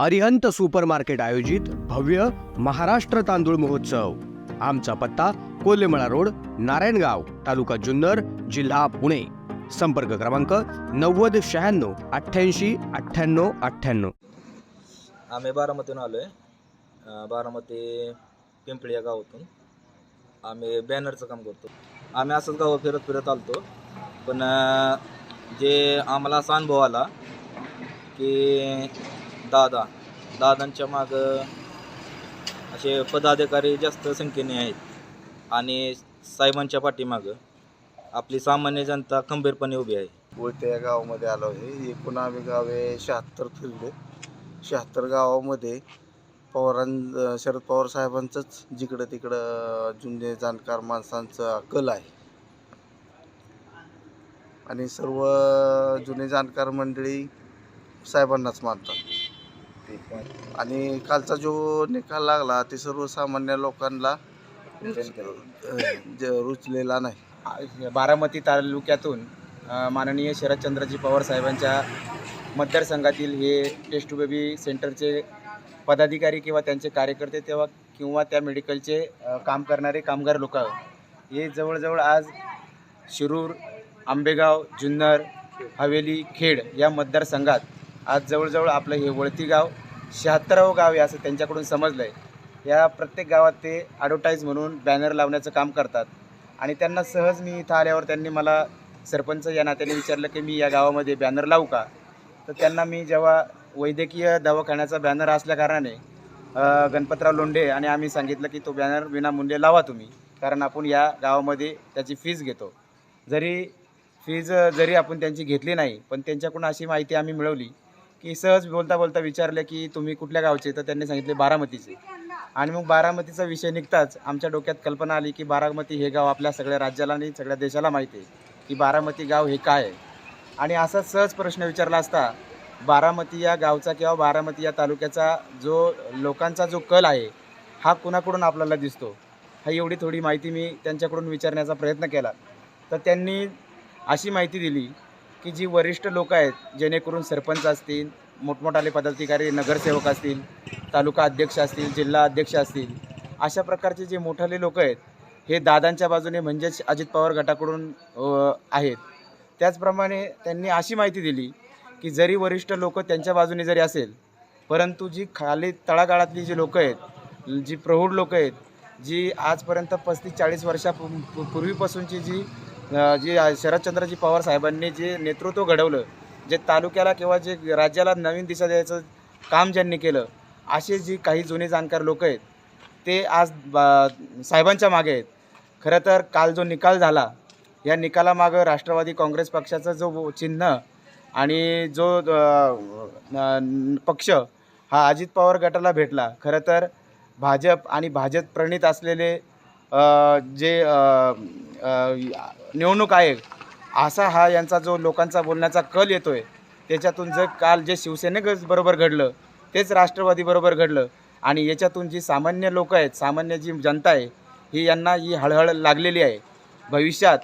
Arihant super market आयोजित भव्य महाराष्ट्र तांदूळ महोत्सव. आमचा पत्ता कोल्हेमळा रोड नारायणगाव तालुका जुन्नर जिल्हा पुणे. संपर्क क्रमांक नव्वद शहाण्णव अठ्ठ्याऐंशी अठ्ठ्याण्णव अठ्ठ्याण्णव. आम्ही बारामतीहून आलो आहे बारामती पिंपळी या गावातून. आम्ही बॅनरचं काम करतो. आम्ही असंच गाव फिरत फिरत आलतो. पण जे आम्हाला असा अनुभव आला की दादा. दादांच्या मागं असे पदाधिकारी जास्त संख्येने आहेत. आणि साहेबांच्या पाठीमागं आपली सामान्य जनता खंबीरपणे उभी आहे. कोयत्या या गावामध्ये आलो आहे. एकूण आम्ही गावे शहात्तर फिरले. शहात्तर गावामध्ये पवारां शरद पवार साहेबांचंच जिकडं तिकडं जुने जाणकार माणसांचा कल आहे. आणि सर्व जुने जाणकार मंडळी साहेबांनाच मानतात. आणि कालचा जो निकाल लागला ते सर्वसामान्य लोकांना ज- रुचलेला नाही. बारामती तालुक्यातून माननीय शरदचंद्रजी पवार साहेबांच्या मतदारसंघातील हे टेस्ट टू बेबी सेंटरचे पदाधिकारी किंवा त्यांचे कार्यकर्ते तेव्हा किंवा त्या मेडिकलचे काम करणारे कामगार लोक हे जवळजवळ आज शिरूर आंबेगाव जुन्नर हवेली खेड या मतदारसंघात आज जवळजवळ आपलं हे वळती गाव शहात्तरावं गाव आहे असं त्यांच्याकडून समजलं आहे या प्रत्येक गावात ते ॲडव्हर्टाईज म्हणून बॅनर लावण्याचं काम करतात. आणि त्यांना सहज मी इथं आल्यावर त्यांनी मला सरपंच या नात्याने विचारलं की मी या गावामध्ये बॅनर लावू का? तर त्यांना मी जेव्हा वैद्यकीय दवाखान्याचा बॅनर असल्याकारणाने गणपतराव लोंढे आणि आम्ही सांगितलं की तो बॅनर विनामूल्य लावा तुम्ही कारण आपण या गावामध्ये त्याची फीज घेतो. जरी फीज जरी आपण त्यांची घेतली नाही पण त्यांच्याकडून अशी माहिती आम्ही मिळवली की सहज बोलता बोलता विचारलं की तुम्ही कुठल्या गावचे? तर त्यांनी सांगितले बारामतीचे. आणि मग बारामतीचा विषय निघताच आमच्या डोक्यात कल्पना आली की बारामती हे गाव आपल्या सगळ्या राज्याला आणि सगळ्या देशाला माहिती आहे की बारामती गाव हे काय आहे? आणि असा सहज प्रश्न विचारला असता बारामती या गावचा किंवा बारामती या तालुक्याचा जो लोकांचा जो कल आहे हा कुणाकडून आपल्याला दिसतो? हा एवढी थोडी माहिती मी त्यांच्याकडून विचारण्याचा प्रयत्न केला. तर त्यांनी अशी माहिती दिली की जी वरिष्ठ लोक आहेत जेणेकरून सरपंच असतील मोठमोठाले पदाधिकारी नगरसेवक असतील तालुका अध्यक्ष असतील जिल्हा अध्यक्ष असतील अशा प्रकारचे जे मोठाले लोक आहेत हे दादांच्या बाजूने म्हणजेच अजित पवार गटाकडून आहेत. त्याचप्रमाणे त्यांनी अशी माहिती दिली की जरी वरिष्ठ लोक त्यांच्या बाजूने जरी असेल परंतु जी खाली तळागाळातली जी लोकं आहेत जी प्रौढ लोकं आहेत जी आजपर्यंत पस्तीस चाळीस वर्षापूर्वीपासूनची जी जी शरदचंद्रजी पवार साहेबांनी जे नेतृत्व घडवलं जे तालुक्याला किंवा जे राज्याला नवीन दिशा द्यायचं काम ज्यांनी केलं असे जी काही जुने जाणकार लोक आहेत ते आज बा- साहेबांच्या मागे आहेत. खरं तर काल जो निकाल झाला या निकालामागं राष्ट्रवादी काँग्रेस पक्षाचा जो चिन्ह आणि जो पक्ष हा अजित पवार गटाला भेटला. खरं तर भाजप आणि भाजप प्रणित असलेले जे निवडणूक आहे असा हा यांचा जो लोकांचा बोलण्याचा कल येतो आहे त्याच्यातून जर काल जे शिवसेनेबरोबर घडलं तेच राष्ट्रवादीबरोबर घडलं आणि याच्यातून जी सामान्य लोक आहेत सामान्य जी जनता आहे ही यांना ही हळहळ लागलेली आहे. भविष्यात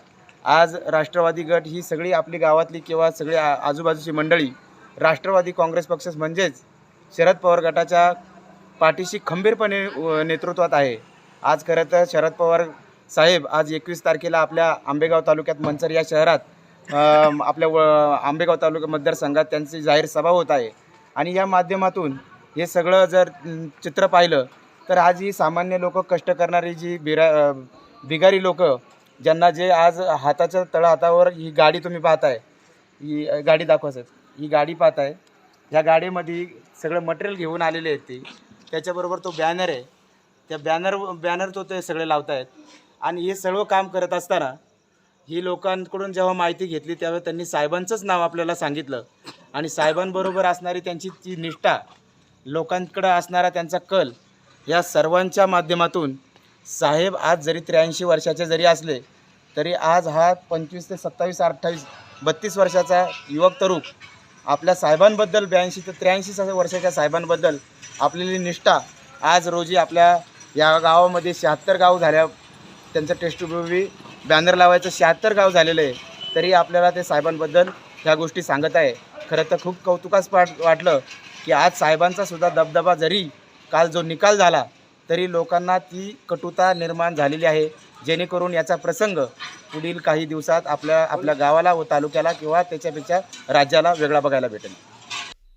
आज राष्ट्रवादी गट ही सगळी आपली गावातली किंवा सगळी आजूबाजूची मंडळी राष्ट्रवादी काँग्रेस पक्ष म्हणजेच शरद पवार गटाच्या पाठीशी खंबीरपणे नेतृत्वात आहे. आज खरं तर शरद पवार साहेब आज एकवीस तारखेला आपल्या आंबेगाव तालुक्यात मंचर या शहरात आपल्या व आंबेगाव तालुका मतदारसंघात त्यांची जाहीर सभा होत आहे. आणि या माध्यमातून हे सगळं जर चित्र पाहिलं तर आज ही सामान्य लोक कष्ट करणारी जी बिरा बिगारी लोक ज्यांना जे आज हाताच्या तळहातावर ही गाडी तुम्ही पाहताय ही गाडी दाखवा साहेब ही गाडी पाहताय ह्या गाडीमध्ये सगळं मटेरियल घेऊन आलेले आहेत ती. त्याच्याबरोबर तो बॅनर आहे. त्या बॅनर बॅनर तो ते सगळे लावतायत. आणि हे सर्व काम करत असताना ही लोकांकडून जेव्हा माहिती घेतली त्यावेळी त्यांनी साहेबांचंच नाव आपल्याला सांगितलं. आणि साहेबांबरोबर असणारी त्यांची ती निष्ठा लोकांकडं असणारा त्यांचा कल या सर्वांच्या माध्यमातून साहेब आज जरी त्र्याऐंशी वर्षाचे जरी असले तरी आज हा पंचवीस ते सत्तावीस अठ्ठावीस बत्तीस वर्षाचा युवक तरुण आपल्या साहेबांबद्दल ब्याऐंशी ते त्र्याऐंशी वर्षाच्या साहेबांबद्दल आपलेली निष्ठा आज रोजी आपल्या या गावामध्ये शहात्तर गाव झाल्या. त्यांचं टेस्टपूर्वी बॅनर लावायचं शहात्तर गाव झालेलं आहे. तरी आपल्याला ते साहेबांबद्दल ह्या गोष्टी सांगत आहे. खरं तर खूप कौतुकास्पद वाटलं की आज साहेबांचा सुद्धा दबदबा जरी काल जो निकाल झाला तरी लोकांना ती कटुता निर्माण झालेली आहे. जेणेकरून याचा प्रसंग पुढील काही दिवसात आपल्या आपल्या गावाला व तालुक्याला किंवा त्याच्यापेक्षा राज्याला वेगळा बघायला भेटेल.